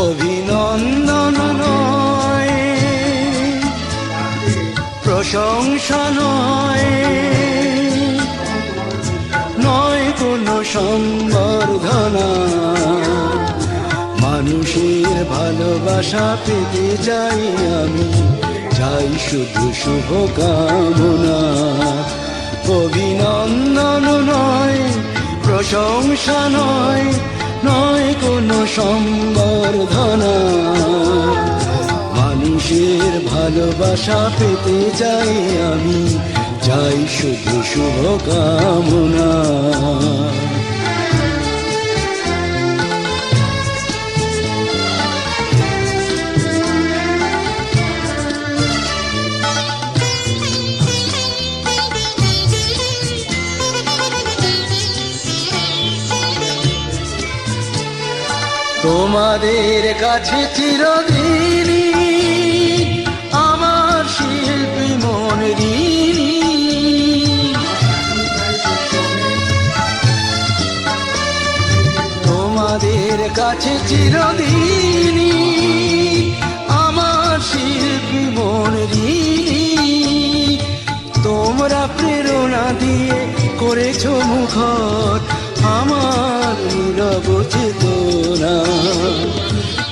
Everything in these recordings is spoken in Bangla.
অভিনন্দন নয় প্রশংসা নয় কোনো সম্বর্ধনা, মানুষের ভালোবাসা পেতে যাই আমি, চাই শুধু শুভ কামনা অভিনন্দন নয়, প্রশংসা নয় নয় কোনো সম্বর্ধনা। মানুষের ভালোবাসা পেতে যাই আমি, চাই শুধু শুভ কামনা তোমাদের কাছে চিরদিনই আমার শিল্পী মন তোমাদের কাছে চিরদিনই আমার শিল্পী মন তোমরা প্রেরণা দিয়ে করেছ মুখর আমার নীরব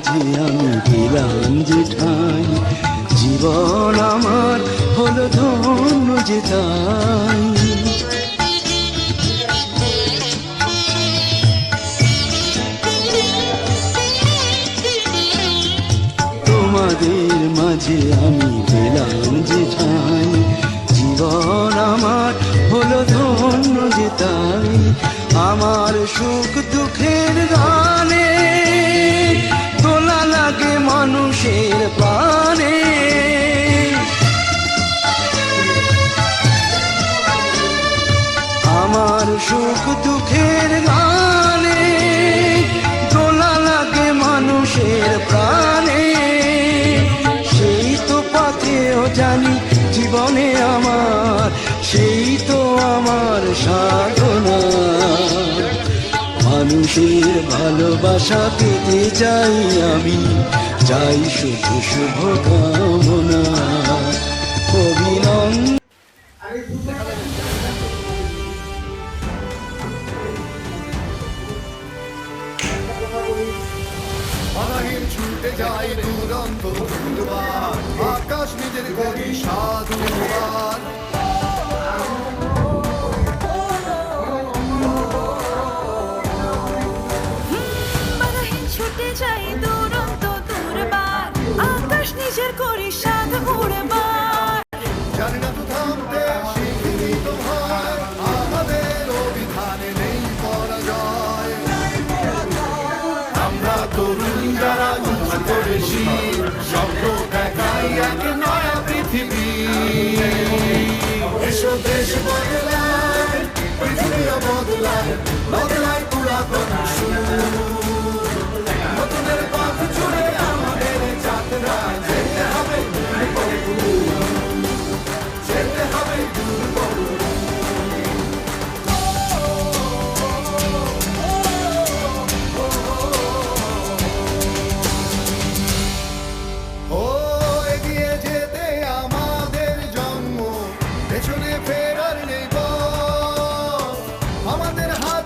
মাঝে আমি দিলাম যে ঠাই। জীবন আমার হলো ধন্য যে তাই তোমাদের মাঝে আমি পেলাম যে ঠাই। জীবন আমার হলো ধন্য যে তাই আমার সুখ দুঃখের গানে মানুষের প্রাণে। আমার সুখ দুঃখের গানে তোলা লাগে মানুষের প্রাণে। সেই তো পথেও জানি জীবনে আমার, সেই তো আমার সাধনা। মানুষের ভালোবাসা পেতে চাই আমি চাই শুধু শুভ কামনা। অভিনন্দন। যায় দুরন্ত আকাশ নিজের করি সাধুবার নিজের করি, সাধ উড়বার জানি না তো থামতে শিখিনি তোমার আমাদের অভিধানে নেই পরাজয়। আমরা তরুণ যারা উঁচু করেছি, স্বপ্ন দেখাই এক নয়া পৃথিবী। এসো দেশ বদলায় পৃথিবীও বদলায় বদলায় পুরাতন